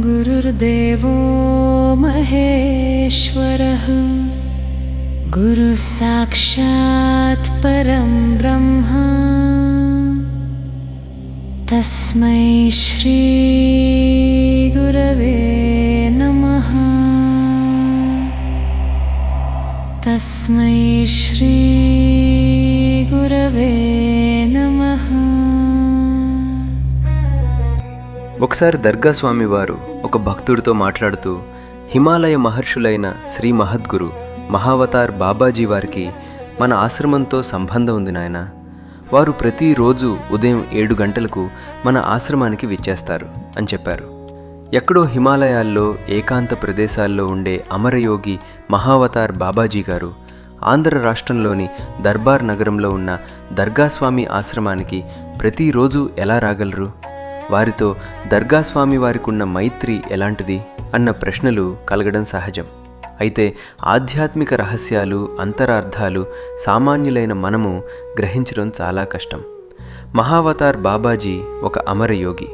गुरुर्देवो महेश्वरः। गुरुः साक्षात् परं ब्रह्म। तस्मै श्रीगुरवे नमः। तस्मै श्रीगुरवे ఒకసారి దర్గా స్వామి వారు ఒక భక్తుడితో మాట్లాడుతూ హిమాలయ మహర్షులైన శ్రీ మహద్గురు మహావతార్ బాబాజీ వారికి మన ఆశ్రమంతో సంబంధం ఉంది నాయన. వారు ప్రతిరోజు ఉదయం ఏడు గంటలకు మన ఆశ్రమానికి విచ్చేస్తారు అని చెప్పారు. ఎక్కడో హిమాలయాల్లో ఏకాంత ప్రదేశాల్లో ఉండే అమరయోగి మహావతార్ బాబాజీ గారు ఆంధ్ర రాష్ట్రంలోని దర్బార్ నగరంలో ఉన్న దర్గాస్వామి ఆశ్రమానికి ప్రతిరోజు ఎలా రాగలరు? వారితో దర్గాస్వామి వారికి ఉన్న మైత్రి ఎలాంటిది? అన్న ప్రశ్నలు కలగడం సహజం. అయితే ఆధ్యాత్మిక రహస్యాలు అంతరార్థాలు సామాన్యులైన మనము గ్రహించడం చాలా కష్టం. మహావతార్ బాబాజీ ఒక అమరయోగి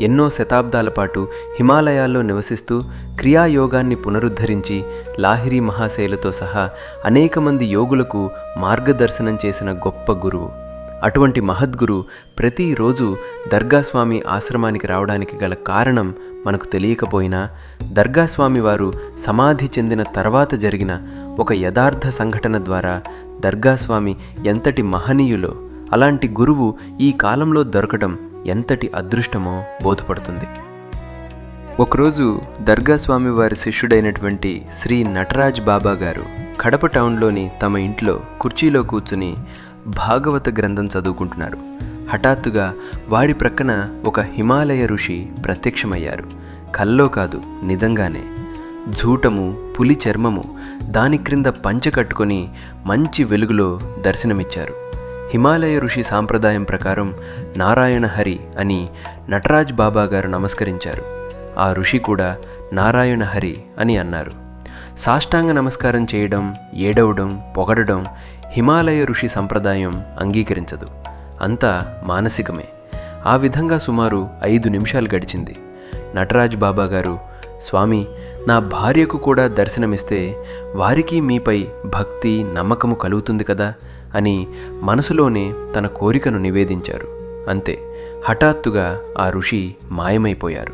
ఎన్నో శతాబ్దాల పాటు హిమాలయాల్లో నివసిస్తూ క్రియాయోగాన్ని పునరుద్ధరించి లాహిరి మహాశైలతో సహా అనేక మంది యోగులకు మార్గదర్శనం చేసిన గొప్ప గురువు. అటువంటి మహద్గురు ప్రతిరోజు దర్గాస్వామి ఆశ్రమానికి రావడానికి గల కారణం మనకు తెలియకపోయినా దర్గాస్వామి వారు సమాధి చెందిన తర్వాత జరిగిన ఒక యథార్థ సంఘటన ద్వారా దర్గాస్వామి ఎంతటి మహనీయులో అలాంటి గురువు ఈ కాలంలో దొరకడం ఎంతటి అదృష్టమో బోధపడుతుంది. ఒకరోజు దర్గాస్వామి వారి శిష్యుడైనటువంటి శ్రీ నటరాజ్ బాబా గారు కడప టౌన్లోని తమ ఇంట్లో కుర్చీలో కూర్చుని భాగవత గ్రంథం చదువుకుంటున్నారు. హఠాత్తుగా వారి ప్రక్కన ఒక హిమాలయ ఋషి ప్రత్యక్షమయ్యారు. కల్లో కాదు నిజంగానే. జూటము పులి చర్మము దాని క్రింద పంచె కట్టుకొని మంచి వెలుగులో దర్శనమిచ్చారు. హిమాలయ ఋషి సాంప్రదాయం ప్రకారం నారాయణ హరి అని నటరాజ్ బాబా గారు నమస్కరించారు. ఆ ఋషి కూడా నారాయణ హరి అని అన్నారు. సాష్టాంగ నమస్కారం చేయడం ఏడవడం పొగడడం హిమాలయ ఋషి సంప్రదాయం అంగీకరించదు. అంతా మానసికమే. ఆ విధంగా సుమారు ఐదు నిమిషాలు గడిచింది. నటరాజ్ బాబా గారు స్వామి నా భార్యకు కూడా దర్శనమిస్తే వారికి మీపై భక్తి నమ్మకము కలుగుతుంది కదా? అని మనసులోనే తన కోరికను నివేదించారు. అంతే హఠాత్తుగా ఆ ఋషి మాయమైపోయారు.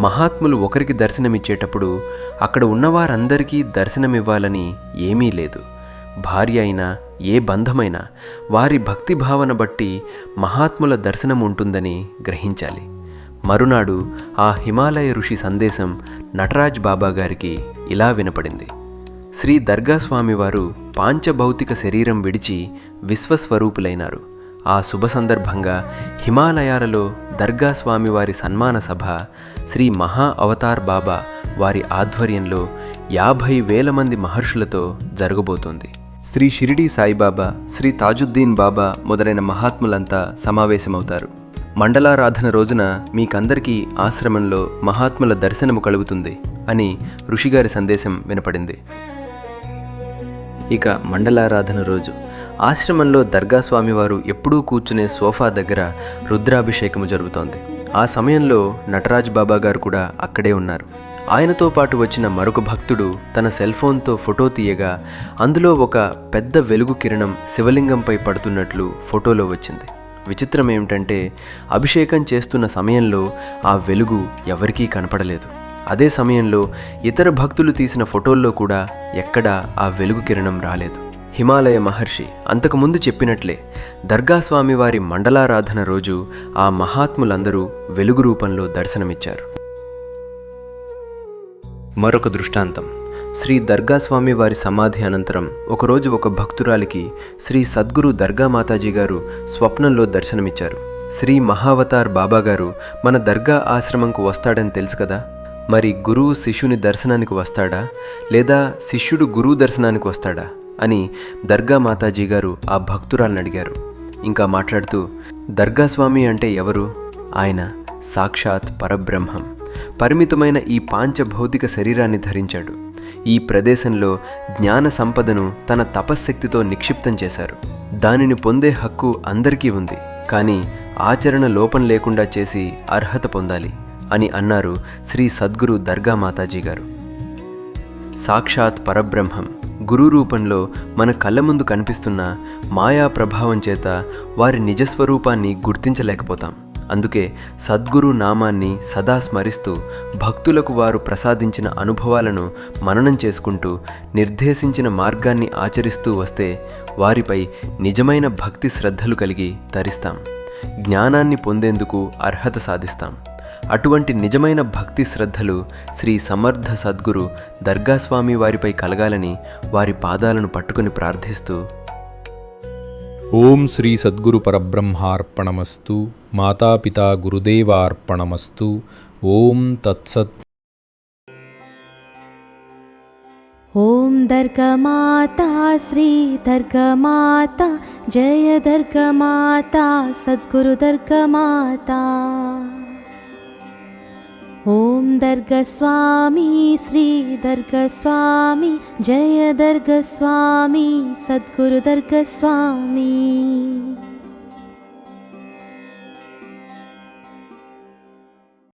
మహాత్ములు ఒకరికి దర్శనమిచ్చేటప్పుడు అక్కడ ఉన్నవారందరికీ దర్శనమివ్వాలని ఏమీ లేదు. భార్య అయినా ఏ బంధమైనా వారి భక్తి భావన బట్టి మహాత్ముల దర్శనం ఉంటుందని గ్రహించాలి. మరునాడు ఆ హిమాలయ ఋషి సందేశం నటరాజ్ బాబా గారికి ఇలా వినపడింది. శ్రీ దర్గా స్వామివారు పాంచభౌతిక శరీరం విడిచి విశ్వస్వరూపులైనారు. ఆ శుభ సందర్భంగా హిమాలయాలలో దర్గా స్వామివారి సన్మాన సభ శ్రీ మహా అవతార్ బాబా వారి ఆధ్వర్యంలో యాభై వేల మంది మహర్షులతో జరగబోతోంది. శ్రీ షిరిడి సాయిబాబా శ్రీ తాజుద్దీన్ బాబా మొదలైన మహాత్ములంతా సమావేశమవుతారు. మండలారాధన రోజున మీకందరికీ ఆశ్రమంలో మహాత్ముల దర్శనము కలుగుతుంది అని ఋషిగారి సందేశం వినపడింది. ఇక మండలారాధన రోజు. ఆశ్రమంలో దర్గా స్వామివారు ఎప్పుడూ కూర్చునే సోఫా దగ్గర రుద్రాభిషేకము జరుగుతోంది. ఆ సమయంలో నటరాజ్ బాబా గారు కూడా అక్కడే ఉన్నారు. ఆయనతో పాటు వచ్చిన మరొక భక్తుడు తన సెల్ ఫోన్తో ఫోటో తీయగా అందులో ఒక పెద్ద వెలుగు కిరణం శివలింగంపై పడుతున్నట్లు ఫోటోలో వచ్చింది. విచిత్రం ఏమిటంటే అభిషేకం చేస్తున్న సమయంలో ఆ వెలుగు ఎవరికీ కనపడలేదు. అదే సమయంలో ఇతర భక్తులు తీసిన ఫోటోల్లో కూడా ఎక్కడా ఆ వెలుగు కిరణం రాలేదు. హిమాలయ మహర్షి అంతకుముందు చెప్పినట్లే దర్గాస్వామి వారి మండలారాధన రోజు ఆ మహాత్ములందరూ వెలుగు రూపంలో దర్శనమిచ్చారు. మరొక దృష్టాంతం. శ్రీ దర్గాస్వామి వారి సమాధి అనంతరం ఒకరోజు ఒక భక్తురాలికి శ్రీ సద్గురు దర్గా మాతాజీ గారు స్వప్నంలో దర్శనమిచ్చారు. శ్రీ మహావతార్ బాబా గారు మన దర్గా ఆశ్రమంకు వస్తాడని తెలుసు కదా? మరి గురువు శిష్యుని దర్శనానికి వస్తాడా? లేదా శిష్యుడు గురువు దర్శనానికి వస్తాడా? అని దర్గా మాతాజీ గారు ఆ భక్తురాలను అడిగారు. ఇంకా మాట్లాడుతూ దర్గా స్వామి అంటే ఎవరు? ఆయన సాక్షాత్ పరబ్రహ్మం. పరిమితమైన ఈ పాంచభౌతిక శరీరాన్ని ధరించాడు. ఈ ప్రదేశంలో జ్ఞాన సంపదను తన తపశ్శక్తితో నిక్షిప్తం చేశారు. దానిని పొందే హక్కు అందరికీ ఉంది కానీ ఆచరణ లోపం లేకుండా చేసి అర్హత పొందాలి అని అన్నారు శ్రీ సద్గురు దర్గా మాతాజీ గారు. సాక్షాత్ పరబ్రహ్మం. గురు రూపంలో మన కళ్ళ ముందు కనిపిస్తున్న మాయా ప్రభావం చేత వారి నిజస్వరూపాన్ని గుర్తించలేకపోతాం. అందుకే సద్గురు నామాన్ని సదా స్మరిస్తూ భక్తులకు వారు ప్రసాదించిన అనుభవాలను మననం చేసుకుంటూ నిర్దేశించిన మార్గాన్ని ఆచరిస్తూ వస్తే వారిపై నిజమైన భక్తి శ్రద్ధలు కలిగి తరిస్తాం. జ్ఞానాన్ని పొందేందుకు అర్హత సాధిస్తాం. అటువంటి నిజమైన భక్తి శ్రద్ధలు శ్రీ సమర్థ సద్గురు దర్గాస్వామి వారిపై కలగాలని వారి పాదాలను పట్టుకుని ప్రార్థిస్తూ ॐ श्री सद्गुरुपरब्रह्मार्पणमस्तु माता पिता गुरुदेवार्पणमस्तु ओं तत्सद्र्कमाता श्रीमाता जय दर्कमातार्कमाता ॐ दर्गस्वामी श्रीदर्गस्वामी जय दर्गस्वामी सद्गुरुदर्गस्वामी